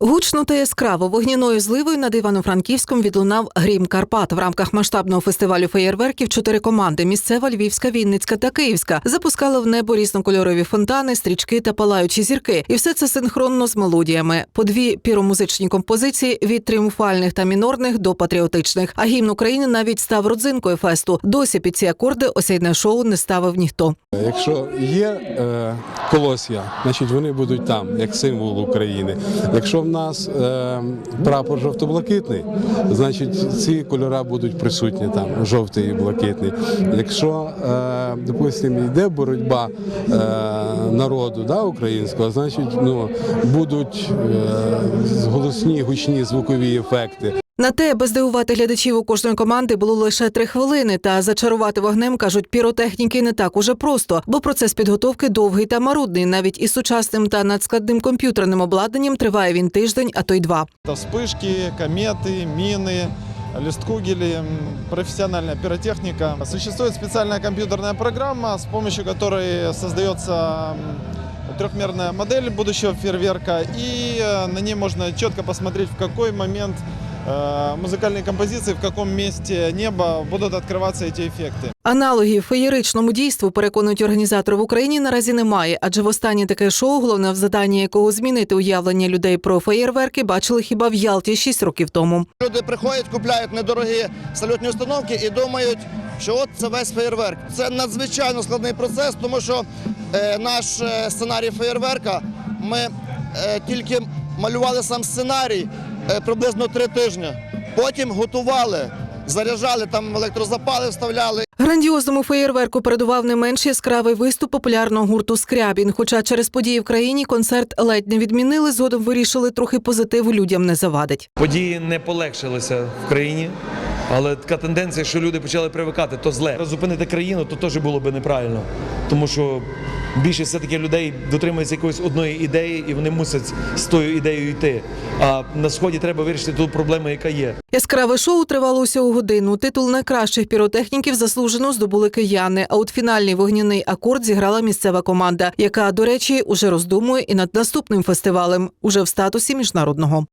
Гучно та яскраво вогняною зливою над Івано-Франківськом відлунав грім Карпат. В рамках масштабного фестивалю феєрверків чотири команди: місцева, львівська, вінницька та київська запускали в небо різнокольорові фонтани, стрічки та палаючі зірки. І все це синхронно з мелодіями. По дві піромузичні композиції від тріумфальних та мінорних до патріотичних. А гімн України навіть став родзинкою фесту. Досі під ці акорди осяйне шоу не ставив ніхто. Якщо є е, колосья, значить вони будуть там, як символ України. Якщо в нас е, прапор жовто-блакитний, значить ці кольори будуть присутні там, жовтий і блакитний. Якщо, е, допустимо, йде боротьба е, народу да, українського, значить ну, будуть е, голосні, гучні звукові ефекти. На те, аби здивувати глядачів у кожної команди було лише три хвилини. Та зачарувати вогнем кажуть, піротехніки не так уже просто, бо процес підготовки довгий та марудний. Навіть із сучасним та надскладним комп'ютерним обладнанням триває він тиждень, а то й два. Это вспышки, кометы, мины, листкугели, м, профессиональная пиротехника. Существует специальная компьютерная программа, с помощью которой создается м, трехмерная модель будущего фейерверка, и э, на ней можно четко посмотреть, в какой момент э, музыкальной композиции, в каком месте неба будут открываться эти эффекты. Аналогів феєричному дійству переконують організатори в Україні наразі немає, адже в останнє таке шоу, головне в заданні якого змінити уявлення людей про феєрверки, бачили хіба в Ялті шість років тому. Люди приходять, купляють недорогі салютні установки і думають, що от це весь феєрверк. Це надзвичайно складний процес, тому що е, наш е, сценарій феєрверка ми е, тільки малювали сам сценарій е, приблизно три тижні. Потім готували, заряджали там електрозапали, вставляли Грандіозному феєрверку передував не менш яскравий виступ популярного гурту Скрябін. Хоча через події в країні концерт ледь не відмінили, згодом вирішили трохи позитиву людям не завадить. Події не полегшилися в країні, але така тенденція, що люди почали привикати, то зле. Зупинити країну, то теж було би неправильно. Тому що більшість все-таки людей дотримується якоїсь одної ідеї, і вони мусять з тою ідеєю йти. А на сході треба вирішити ту проблему, яка є. Яскраве шоу тривало усього годину. Титул найкращих піротехніків заслужено здобули кияни. А от фінальний вогняний акорд зіграла місцева команда, яка, до речі, уже роздумує і над наступним фестивалем, уже в статусі міжнародного.